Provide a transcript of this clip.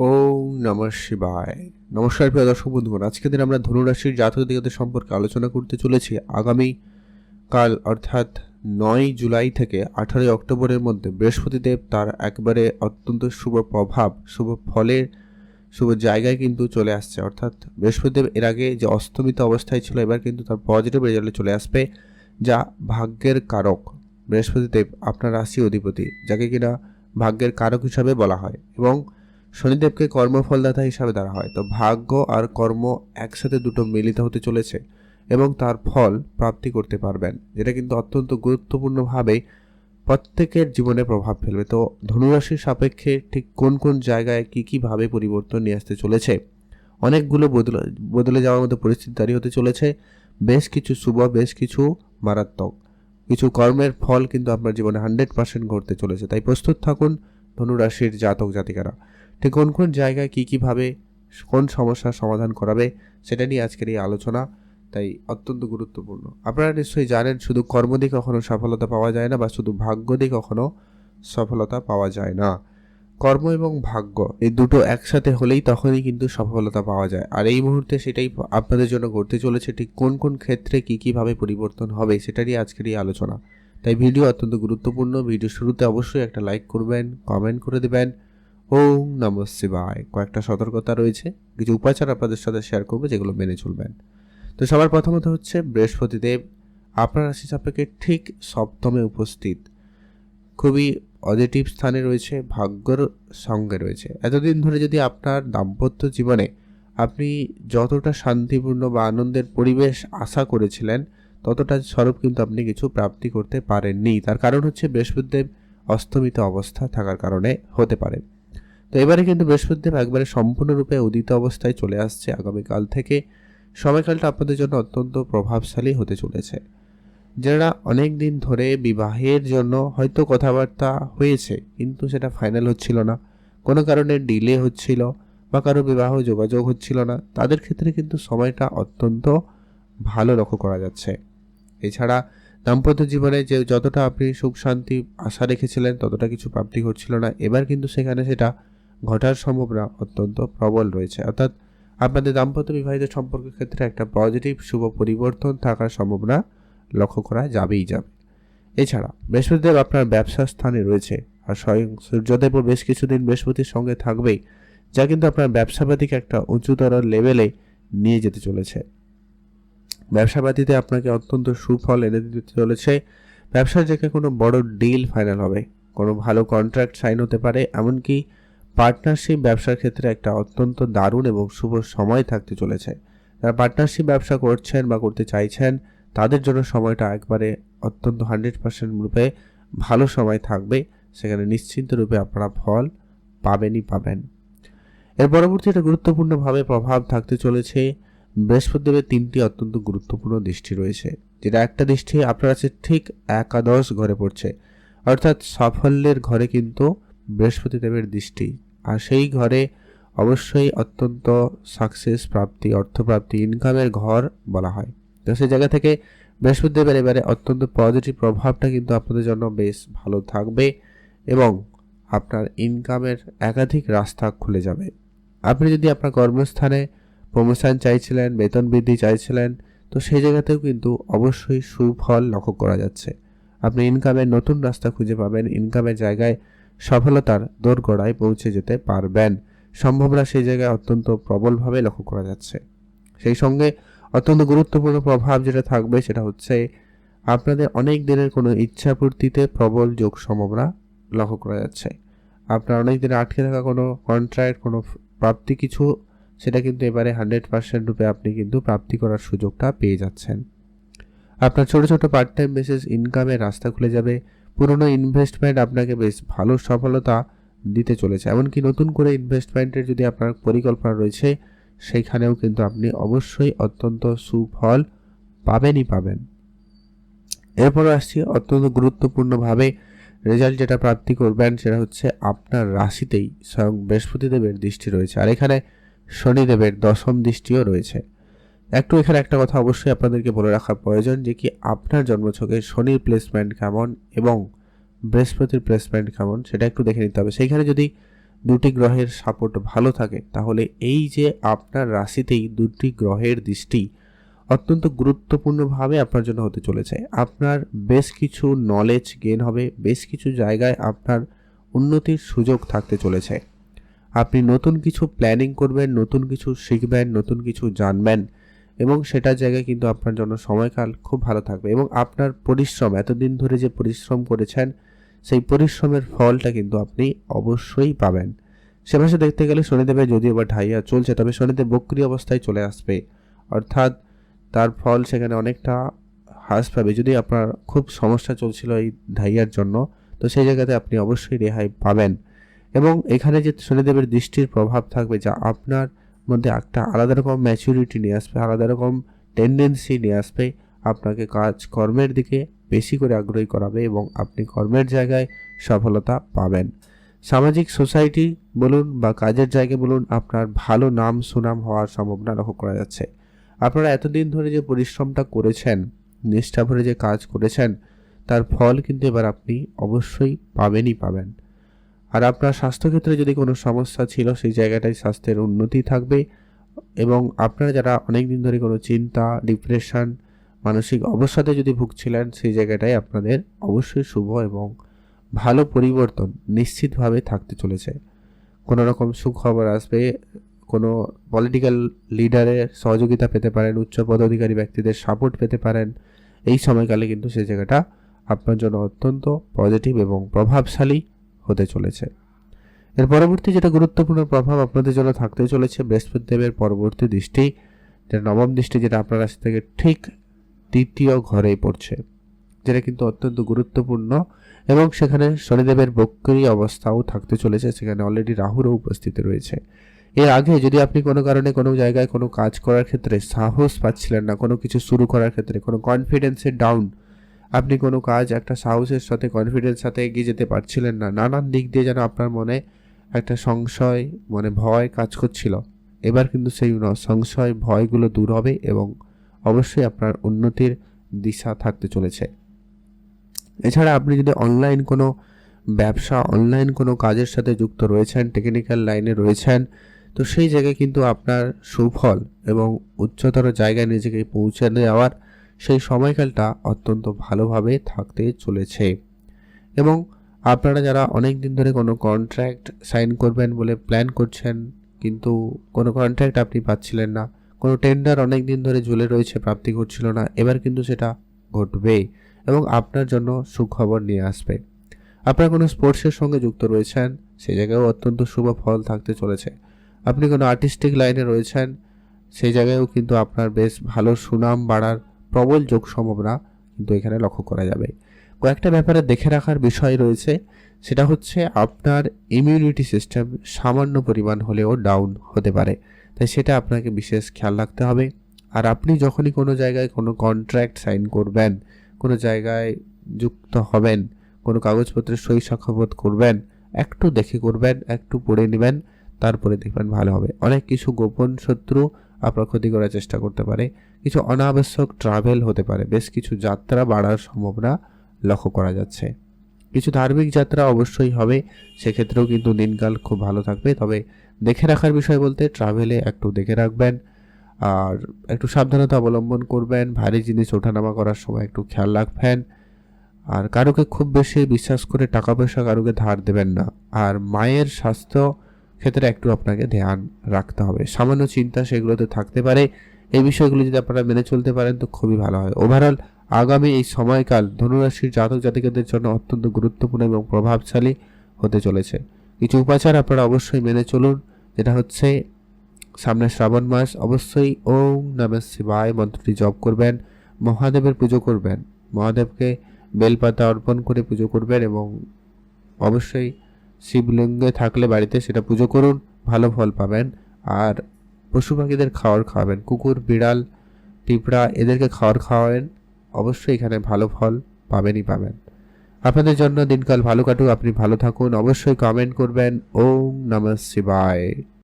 ওম নমঃ শিবায়। নমস্কার প্রিয় দর্শক বন্ধুগণ, আজকের দিন আমরা ধনুরাশির জাতক সম্পর্কে আলোচনা করতে চলেছি। আগামী কাল, অর্থাৎ নয় জুলাই থেকে আঠারোই অক্টোবরের মধ্যে বৃহস্পতিদেব তার একবারে অত্যন্ত শুভ প্রভাব, শুভ ফলের, শুভ জায়গায় কিন্তু চলে আসছে। অর্থাৎ বৃহস্পতিদেব এর আগে যে অস্তমিত অবস্থায় ছিল, এবার কিন্তু তার পজিটিভ রেজাল্টে চলে আসবে, যা ভাগ্যের কারক, বৃহস্পতিদেব আপনার রাশি অধিপতি, যাকে কিনা ভাগ্যের কারক হিসাবে বলা হয়। এবং শনিদেবকে কর্মফলদাতা হিসাবে ধরা হয়। তো ভাগ্য আর কর্ম একসাথে দুটো মিলিত হতে চলেছে এবং তার ফল প্রাপ্তি করতে পারবেন, যেটা কিন্তু অত্যন্ত গুরুত্বপূর্ণভাবে প্রত্যেকের জীবনে প্রভাব ফেলবে। তো ধনুরাশির সাপেক্ষে ঠিক কোন কোন জায়গায় কী কীভাবে পরিবর্তন নিয়ে আসতে চলেছে? অনেকগুলো বদলে বদলে যাওয়ার মতো পরিস্থিতি তৈরি হতে চলেছে। বেশ কিছু শুভ, বেশ কিছু মারাত্মক। কিছু কর্মের ফল কিন্তু আপনার জীবনে হান্ড্রেড পার্সেন্ট ঘটতে চলেছে। তাই প্রস্তুত থাকুন ধনুরাশির জাতক জাতিকারা। ঠিক কোন কোন জায়গায় কী কীভাবে কোন সমস্যার সমাধান করাবে, সেটা নিয়ে আজকের এই আলোচনা, তাই অত্যন্ত গুরুত্বপূর্ণ। আপনারা নিশ্চয়ই জানেন, শুধু কর্ম দিয়ে কখনো সফলতা পাওয়া যায় না বা শুধু ভাগ্য দিয়ে কখনো সফলতা পাওয়া যায় না। কর্ম এবং ভাগ্য, এই দুটো একসাথে হলেই তখনই কিন্তু সফলতা পাওয়া যায়। আর এই মুহূর্তে সেটাই আপনাদের জন্য ঘটতে চলেছে, ঠিক কোন কোন ক্ষেত্রে কী কীভাবে পরিবর্তন হবে সেটারই আজকের এই আলোচনা। তাই ভিডিও অত্যন্ত গুরুত্বপূর্ণ। ভিডিও শুরুতে অবশ্যই একটা লাইক করবেন, কমেন্ট করে দেবেন। ওম নম শিবায়। কয়েকটা সতর্কতা রয়েছে। কিছু উপাচার আপনাদের সাথে শেয়ার করব যেগুলো মেনে চলবেন। তো সবার প্রথমত হচ্ছে বৃহস্পতিদেব, আপনার রাশি সাপেক্ষে ঠিক সপ্তমে উপস্থিত। খুবই পজিটিভ স্থানে রয়েছে, ভাগ্যর সঙ্গে রয়েছে। এতদিন ধরে যদি আপনার দাম্পত্য জীবনে আপনি যতটা শান্তিপূর্ণ বা আনন্দের পরিবেশ আশা করেছিলেন, ততটা স্বরূপ কিন্তু আপনি কিছু প্রাপ্তি করতে পারেননি। তার কারণ হচ্ছে বৃহস্পতিদেব অস্তমিত অবস্থা থাকার কারণে হতে পারে। তো এবারে কিন্তু বৃহস্পতিদেব একবারে সম্পূর্ণরূপে উদিত অবস্থায় চলে আসছে আগামীকাল থেকে। সময়কালটা আপনাদের জন্য অত্যন্ত প্রভাবশালী হতে চলেছে। যারা অনেক দিন ধরে বিবাহের জন্য হয়তো কথাবার্তা হয়েছে, কিন্তু সেটা ফাইনাল হচ্ছিল না। কোনো কারণে ডিলে হচ্ছিল বা কারও বিবাহ যোগাযোগ হচ্ছিল না। তাদের ক্ষেত্রে কিন্তু সময়টা অত্যন্ত ভালো লক্ষ্য করা যাচ্ছে। এছাড়া দাম্পত্য জীবনে যে যতটা আপনি সুখ শান্তি আশা রেখেছিলেন, ততটা কিছু প্রাপ্তি ঘটছিল না। এবার কিন্তু সেখানে সেটা ঘটার সম্ভাবনা অত্যন্ত প্রবল রয়েছে। অর্থাৎ আপনাদের দাম্পত্য বিবাহিত সম্পর্কের ক্ষেত্রে একটা পজিটিভ শুভ পরিবর্তন থাকার সম্ভাবনা লক্ষ্য করা যাবেই যাবে এছাড়া বৃহস্পতিদেব আপনার ব্যবসা স্থানে রয়েছে আর স্বয়ং সূর্যদেবও বেশ কিছুদিন বৃহস্পতির সঙ্গে থাকবেই, যা কিন্তু আপনার ব্যবসাপাতিকে একটা উঁচুতর লেভেলে নিয়ে যেতে চলেছে। ব্যবসাপাতিতে আপনাকে অত্যন্ত সুফল এনে দিতে চলেছে। ব্যবসার জায়গায় কোনো বড় ডিল ফাইনাল হবে। কোনো ভালো কন্ট্রাক্ট সাইন হতে পারে, এমনকি পার্টনারশিপ ব্যবসার ক্ষেত্রে একটা অত্যন্ত দারুণ এবং শুভ সময় থাকতে চলেছে। যারা পার্টনারশিপ ব্যবসা করছেন বা করতে চাইছেন, তাদের জন্য সময়টা একবারে অত্যন্ত হান্ড্রেড পার্সেন্ট রূপে ভালো সময় থাকবে। সেখানে নিশ্চিন্ত রূপে আপনারা ফল পাবেনই পাবেন। এর পরবর্তী একটা গুরুত্বপূর্ণভাবে প্রভাব থাকতে চলেছে। বৃহস্পতিদেবের তিনটি অত্যন্ত গুরুত্বপূর্ণ দৃষ্টি রয়েছে। যেটা একটা দৃষ্টি আপনার কাছে ঠিক একাদশ ঘরে পড়ছে। অর্থাৎ সাফল্যের ঘরে কিন্তু বৃহস্পতিদেবের দৃষ্টি আর সেই ঘরে অবশ্যই অত্যন্ত সাকসেস প্রাপ্তি, অর্থপ্রাপ্তি ইনকামের ঘর বলা হয়। তো সেই জায়গা থেকে বৃহস্পতিদেবের এবারে অত্যন্ত পজিটিভ প্রভাবটা কিন্তু আপনাদের জন্য বেশ ভালো থাকবে এবং আপনার ইনকামের একাধিক রাস্তা খুলে যাবে। আপনি যদি আপনার কর্মস্থানে প্রমোশন চাইছিলেন, বেতন বৃদ্ধি চাইছিলেন, তো সেই জায়গাতেও কিন্তু অবশ্যই সুফল লক্ষ্য করা যাচ্ছে। আপনি ইনকামের নতুন রাস্তা খুঁজে পাবেন ইনকামের জায়গায় সফলতার দোরগোড়ায় পৌঁছে যেতে পারবেন। সম্ভাবনা সেই জায়গায় অত্যন্ত প্রবলভাবে লক্ষ্য করা যাচ্ছে। সেই সঙ্গে অত্যন্ত গুরুত্বপূর্ণ প্রভাব যেটা থাকবে সেটা হচ্ছে আপনাদের অনেক দিনের কোনো ইচ্ছাপূর্তিতে প্রবল যোগ সম্ভাবনা লক্ষ্য করা যাচ্ছে। আপনার অনেক দিনে আটকে থাকা কোনো কন্ট্রাক্ট কোনো প্রাপ্তি কিছু, সেটা কিন্তু এবারে হান্ড্রেড পার্সেন্ট রূপে আপনি কিন্তু প্রাপ্তি করার সুযোগটা পেয়ে যাচ্ছেন। আপনার ছোট ছোট পার্ট টাইম বেসিস ইনকামের রাস্তা খুলে যাবে। পুরনো ইনভেস্টমেন্ট আপনাকে বেশ ভালো সফলতা দিতে চলেছে। এমনকি নতুন করে ইনভেস্টমেন্টের যদি আপনার পরিকল্পনা রয়েছে সেইখানেও কিন্তু আপনি অবশ্যই অত্যন্ত সুফল পাবেনই পাবেন। এরপর আসছি অত্যন্ত গুরুত্বপূর্ণভাবে রেজাল্ট যেটা প্রাপ্তি করবেন, সেটা হচ্ছে আপনার রাশিতেই স্বয়ং বৃহস্পতিদেবের দৃষ্টি রয়েছে। আর এখানে শনিদেবের দশম দৃষ্টিও রয়েছে। একটু এখানে একটা কথা অবশ্যই আপনাদেরকে বলে রাখা প্রয়োজন যে কি আপনার জন্মছকে শনির প্লেসমেন্ট কেমন এবং বৃহস্পতির প্লেসমেন্ট কেমন সেটা একটু দেখে নিতে হবে। সেইখানে যদি দুটি গ্রহের সাপোর্ট ভালো থাকে, তাহলে এই যে আপনার রাশিতেই দুটি গ্রহের দৃষ্টি অত্যন্ত গুরুত্বপূর্ণভাবে আপনার জন্য হতে চলেছে। আপনার বেশ কিছু নলেজ গেন হবে, বেশ কিছু জায়গায় আপনার উন্নতির সুযোগ থাকতে চলেছে। আপনি নতুন কিছু প্ল্যানিং করবেন, নতুন কিছু শিখবেন, নতুন কিছু জানবেন এবং সেটার জায়গায় কিন্তু আপনার জন্য সময়কাল খুব ভালো থাকবে এবং আপনার পরিশ্রম, এতদিন ধরে যে পরিশ্রম করেছেন, সেই পরিশ্রমের ফলটা কিন্তু আপনি অবশ্যই পাবেন। সে দেখতে গেলে শনিদেবের যদিও বা ঢাইয়া চলছে, তবে শনিদেব বক্রি অবস্থায় চলে আসবে। অর্থাৎ তার ফল সেখানে অনেকটা হ্রাস পাবে। যদি আপনার খুব সমস্যা চলছিল এই ঢাইয়ার জন্য, তো সেই জায়গাতে আপনি অবশ্যই রেহাই পাবেন। এবং এখানে যে শনিদেবের দৃষ্টির প্রভাব থাকবে, যা আপনার মধ্যে একটা আলাদা রকম ম্যাচুরিটি নিয়ে আসবে, আলাদা রকম টেন্ডেন্সি নিয়ে আসবে, আপনাকে কাজ কর্মের দিকে বেশি করে আগ্রহী করাবে এবং আপনি কর্মের জায়গায় সফলতা পাবেন। সামাজিক সোসাইটি বলুন বা কাজের জায়গায় বলুন, আপনার ভালো নাম সুনাম হওয়ার সম্ভাবনা লক্ষ্য করা যাচ্ছে। আপনারা এতদিন ধরে যে পরিশ্রমটা করেছেন, নিষ্ঠা ভরে যে কাজ করেছেন, তার ফল কিন্তু এবার আপনি অবশ্যই পাবেনই পাবেন। আর আপনার স্বাস্থ্যক্ষেত্রে যদি কোনো সমস্যা ছিল, সেই জায়গাটায় স্বাস্থ্যের উন্নতি থাকবে এবং আপনারা যারা অনেক দিন ধরে কোনো চিন্তা, ডিপ্রেশন, মানসিক অবসাদে যদি ভুগছিলেন, সেই জায়গাটায় আপনাদের অবশ্যই শুভ এবং ভালো পরিবর্তন নিশ্চিতভাবে থাকতে চলেছে। কোনো রকম সুখবর আসবে, কোনো পলিটিক্যাল লিডারের সহযোগিতা পেতে পারেন, উচ্চ পদাধিকারী ব্যক্তিদের সাপোর্ট পেতে পারেন, এই সময়কালে কিন্তু সেই জায়গাটা আপনার জন্য অত্যন্ত পজিটিভ এবং প্রভাবশালী। হতে চলেছে। এর পরবর্তী যেটা গুরুত্বপূর্ণ প্রভাব আপনাদের জন্য থাকতে চলেছে বৃহস্পতি দেবের পরবর্তী দৃষ্টি, যেটা নবম দৃষ্টি যেটা আপনার রাশি থেকে ঠিক তৃতীয় ঘরেই পড়ছে, যেটা কিন্তু অত্যন্ত গুরুত্বপূর্ণ এবং সেখানে শনিদেবের বক্রি অবস্থাও থাকতে চলেছে, সেখানে অলরেডি রাহুরও উপস্থিতি রয়েছে। এর আগে যদি আপনি কোনো কারণে কোনো জায়গায় কোনো কাজ করার ক্ষেত্রে সাহস পাচ্ছিলেন না, কোনো কিছু শুরু করার ক্ষেত্রে, কোনো কনফিডেন্সের ডাউন আপনি কোনো কাজ একটা সাহসের সাথে কনফিডেন্স সাথে এগিয়ে যেতে পারছিলেন না। নানান দিক দিয়ে যেন আপনার মনে একটা সংশয়, মনে ভয় কাজ করছিল। এবার কিন্তু সেই সংশয়, ভয়গুলো দূর হবে এবং অবশ্যই আপনার উন্নতির দিশা থাকতে চলেছে। এছাড়া আপনি যদি অনলাইন কোনো ব্যবসা অনলাইন কোনো কাজের সাথে যুক্ত রয়েছেন টেকনিক্যাল লাইনে রয়েছেন, তো সেই জায়গায় কিন্তু আপনার সুফল এবং উচ্চতর জায়গায় নিজেকে পৌঁছে যাওয়ার সেই সময়কালটা অত্যন্ত ভালোভাবে থাকতে চলেছে। এবং আপনারা যারা অনেক দিন ধরে কোনো কন্ট্রাক্ট সাইন করবেন বলে প্ল্যান করছেন, কিন্তু কোনো কন্ট্রাক্ট আপনি পাচ্ছিলেন না, কোনো টেন্ডার অনেক দিন ধরে ঝুলে রয়েছে, প্রাপ্তি করছিল না, এবার কিন্তু সেটা ঘটবে এবং আপনার জন্য সুখবর নিয়ে আসবে। আপনারা কোনো স্পোর্টসের সঙ্গে যুক্ত রয়েছেন সেই জায়গায়ও অত্যন্ত শুভ ফল থাকতে চলেছে। আপনি কোনো আর্টিস্টিক লাইনে রয়েছেন সেই জায়গায়ও কিন্তু আপনার বেশ ভালো সুনাম বাড়ার প্রবল যোগ সম্ভাবনা কিন্তু এখানে লক্ষ্য করা যাবে। কয়েকটা ব্যাপারে দেখে রাখার বিষয় রয়েছে, সেটা হচ্ছে আপনার ইমিউনিটি সিস্টেম সামান্য পরিমাণ হলেও ডাউন হতে পারে। তাই সেটা আপনাকে বিশেষ খেয়াল রাখতে হবে। আর আপনি যখনই কোনো জায়গায় কোনো কন্ট্রাক্ট সাইন করবেন, কোনো জায়গায় যুক্ত হবেন, কোনো কাগজপত্রের সই সাক্ষাৎ করবেন, একটু দেখে করবেন, একটু পড়ে নেবেন, তারপরে দেখবেন ভালো হবে। অনেক কিছু গোপন শত্রু আপনার ক্ষতি করার চেষ্টা করতে পারে। কিছু অনাবশ্যক ট্রাভেল হতে পারে। বেশ কিছু যাত্রা বাড়ার সম্ভাবনা লক্ষ্য করা যাচ্ছে। কিছু ধার্মিক যাত্রা অবশ্যই হবে, সেক্ষেত্রেও কিন্তু দিনকাল খুব ভালো থাকবে। তবে দেখে রাখার বিষয় বলতে ট্রাভেলে একটু দেখে রাখবেন, আর একটু সাবধানতা অবলম্বন করবেন, ভারী জিনিস ওঠানামা করার সময় একটু খেয়াল রাখবেন। আর কারোকে খুব বেশি বিশ্বাস করে টাকা পয়সা কারোকে ধার দেবেন না। আর মায়ের স্বাস্থ্য ক্ষেত্রে একটু আপনাকে ধ্যান রাখতে হবে। সামান্য চিন্তা সেগুলোতে থাকতে পারে। এই বিষয়গুলো যদি আপনারা মেনে চলতে পারেন তো খুবই ভালো হয়। ওভারঅল আগামী এই সময়কাল ধনুরাশির জাতক জাতিকাদের জন্য অত্যন্ত গুরুত্বপূর্ণ এবং প্রভাবশালী হতে চলেছে। কিছু উপাচার আপনারা অবশ্যই মেনে চলুন, যেটা হচ্ছে সামনে শ্রাবণ মাস। অবশ্যই ওম নমঃ শিবায় মন্ত্রটি জপ করবেন, মহাদেবের পুজো করবেন। মহাদেবকে বেলপাতা অর্পণ করে পুজো করবেন এবং অবশ্যই শিবলিঙ্গে থাকলে বাড়িতে সেটা পুজো করুন, ভালো ফল পাবেন। আর পশু পাখিদের খাওয়ার খাওয়াবেন। কুকুর, বিড়াল, পিঁপড়া এদেরকে খাওয়ার খাওয়াবেন। অবশ্যই এখানে ভালো ফল পাবেনই পাবেন। আপনাদের জন্য দিনকাল ভালো কাটুক, আপনি ভালো থাকুন। অবশ্যই কমেন্ট করবেন। ওম নমঃ শিবায়।